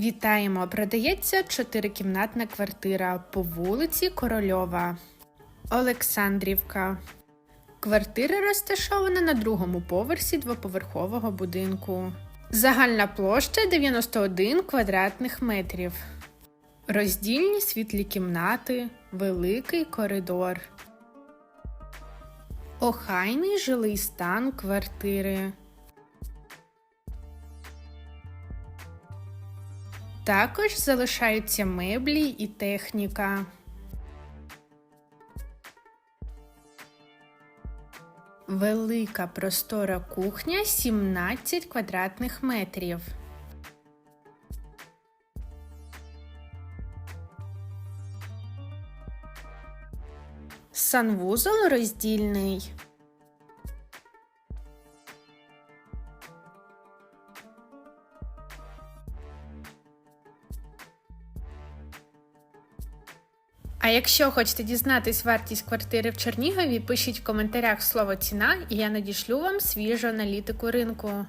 Вітаємо! Продається чотирикімнатна квартира по вулиці Корольова, Олександрівка. Квартира розташована на другому поверсі двоповерхового будинку. Загальна площа 91 квадратних метрів. Роздільні світлі кімнати, великий коридор. Охайний жилий стан квартири. Також залишаються меблі і техніка. Велика простора кухня 17 квадратних метрів. Санвузол роздільний. А якщо хочете дізнатись вартість квартири в Чернігові, пишіть в коментарях слово ціна, і я надішлю вам свіжу аналітику ринку.